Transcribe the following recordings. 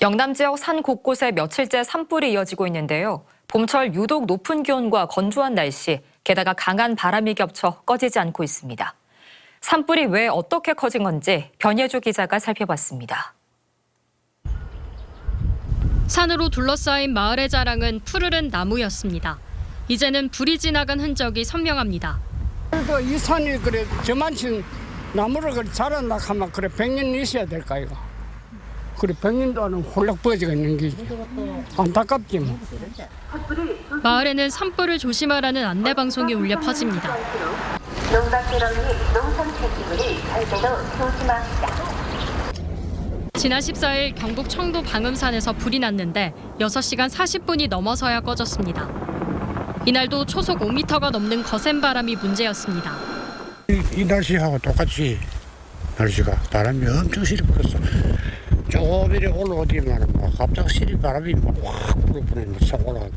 영남 지역 산 곳곳에 며칠째 산불이 이어지고 있는데요. 봄철 유독 높은 기온과 건조한 날씨, 게다가 강한 바람이 겹쳐 꺼지지 않고 있습니다. 산불이 왜 어떻게 커진 건지 변예주 기자가 살펴봤습니다. 산으로 둘러싸인 마을의 자랑은 푸르른 나무였습니다. 이제는 불이 지나간 흔적이 선명합니다. 그래도 이 산이 그래 저만치 나무를 그래 자란다 하면 그래 백년 있어야 될까 이거 그래 백년도 안은 홀락 버지가 있는 게 안타깝지 뭐 마을에는 산불을 조심하라는 안내 방송이 울려 퍼집니다. 농가스러운 농촌 폐기물을 절대로 태우지 맙시다. 지난 14일 경북 청도 방음산에서 불이 났는데 6시간 40분이 넘어서야 꺼졌습니다. 이날도 초속 5m가 넘는 거센 바람이 문제였습니다. 이, 이 날씨하고 똑같이 날씨가 바람이 엄청 시리 불었어. 조금 이리 올라오더만 막 갑자기 시리 바람이 막확 불어버리는 싹 올라가.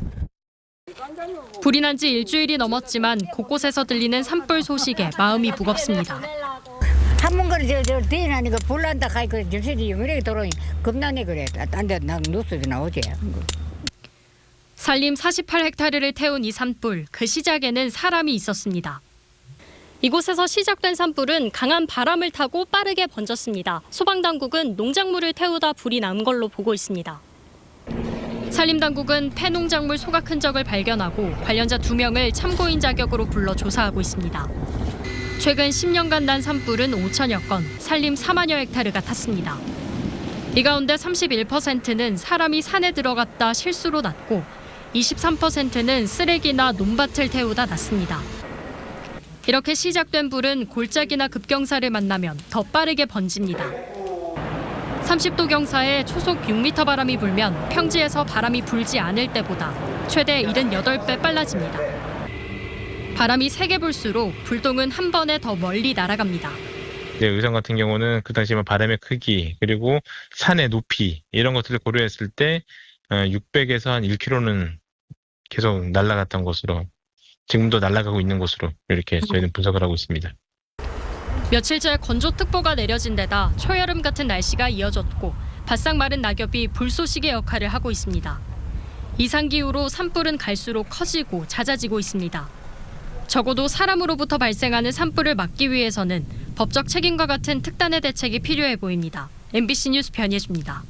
불이 난 지 일주일이 넘었지만 곳곳에서 들리는 산불 소식에 마음이 무겁습니다. 그래 저저 대인하니까 불난다 그 열심히 이렇게 들어오니 겁나네 그래 딴데나 뉴스도 나오지 산림 48헥타르를 태운 이 산불, 그 시작에는 사람이 있었습니다. 이곳에서 시작된 산불은 강한 바람을 타고 빠르게 번졌습니다. 소방당국은 농작물을 태우다 불이 난 걸로 보고 있습니다. 산림당국은 폐농작물 소각 흔적을 발견하고 관련자 두명을 참고인 자격으로 불러 조사하고 있습니다. 최근 10년간 난 산불은 5천여 건, 산림 4만여 헥타르가 탔습니다. 이 가운데 31%는 사람이 산에 들어갔다 실수로 났고 23%는 쓰레기나 논밭을 태우다 났습니다. 이렇게 시작된 불은 골짜기나 급경사를 만나면 더 빠르게 번집니다. 30도 경사에 초속 6m 바람이 불면 평지에서 바람이 불지 않을 때보다 최대 78배 빨라집니다. 바람이 세게 불수록 불똥은 한 번에 더 멀리 날아갑니다. 이제 의성 같은 경우는 그 당시에 바람의 크기 그리고 산의 높이 이런 것들을 고려했을 때 600에서 한 1km는 계속 날아갔던 것으로 지금도 날아가고 있는 것으로 이렇게 저희는 분석을 하고 있습니다. 며칠째 건조특보가 내려진 데다 초여름 같은 날씨가 이어졌고 바싹 마른 낙엽이 불쏘시개 역할을 하고 있습니다. 이상기후로 산불은 갈수록 커지고 잦아지고 있습니다. 적어도 사람으로부터 발생하는 산불을 막기 위해서는 법적 책임과 같은 특단의 대책이 필요해 보입니다. MBC 뉴스 변예주입니다.